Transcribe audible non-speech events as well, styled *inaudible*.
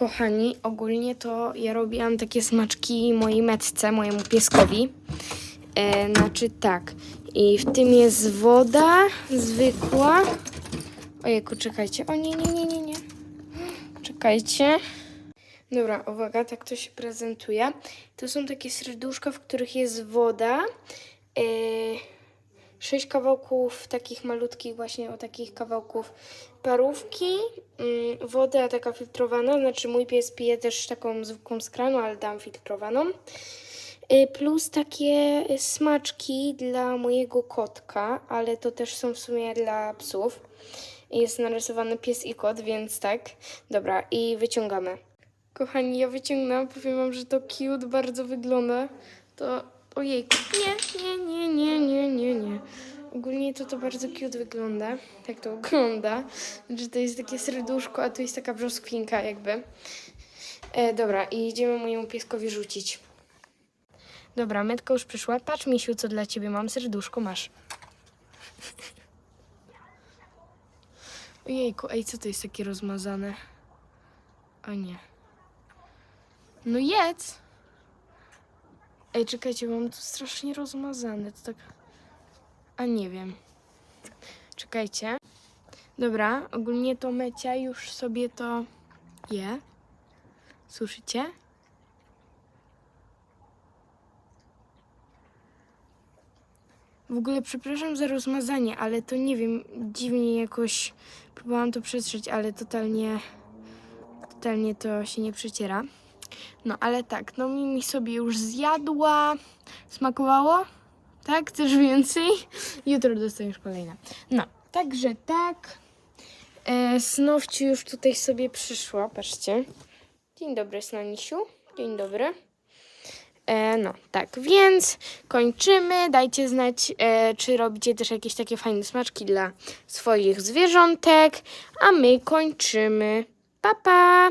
Kochani, ogólnie to ja robiłam takie smaczki mojej metce, mojemu pieskowi. E, znaczy tak. I w tym jest woda zwykła. Ojejku, czekajcie. O nie, nie, nie, nie, nie. Czekajcie. Dobra, uwaga, tak to się prezentuje. To są takie serduszka, w których jest woda. E, sześć kawałków takich malutkich, właśnie o takich kawałków parówki, mm, woda taka filtrowana, znaczy mój pies pije też taką zwykłą z kranu, ale dam filtrowaną. Y, Plus takie smaczki dla mojego kotka, ale to też są w sumie dla psów. Jest narysowany pies i kot, więc tak. Dobra, i wyciągamy. Kochani, ja wyciągnęłam, powiem wam, że to cute bardzo wygląda. To ojejku, nie, nie, nie, nie, nie, nie, nie. Ogólnie to to bardzo cute wygląda. Tak to wygląda. Że to jest takie serduszko, a tu jest taka brzoskwinka jakby. E, dobra, i idziemy mojemu pieskowi rzucić. Dobra, metka już przyszła. Patrz, misiu, co dla ciebie mam. Serduszko masz. Ojejku, ej, co to jest takie rozmazane? O nie. No jedz! Ej, czekajcie, mam to strasznie rozmazane. To tak... A nie wiem. Czekajcie. Dobra, ogólnie to Mecia już sobie to je. Słyszycie? W ogóle przepraszam za rozmazanie, ale to nie wiem, dziwnie jakoś próbowałam to przetrzeć, ale totalnie, totalnie to się nie przeciera. No ale tak, no Mimi sobie już zjadła. Smakowało? Tak? Chcesz więcej? *laughs* Jutro dostaniesz kolejne. No, także tak. E, już tutaj sobie przyszła, patrzcie. Dzień dobry, Snanisiu. Dzień dobry. E, no, tak, więc kończymy. Dajcie znać, e, czy robicie też jakieś takie fajne smaczki dla swoich zwierzątek. A my kończymy. Pa, pa!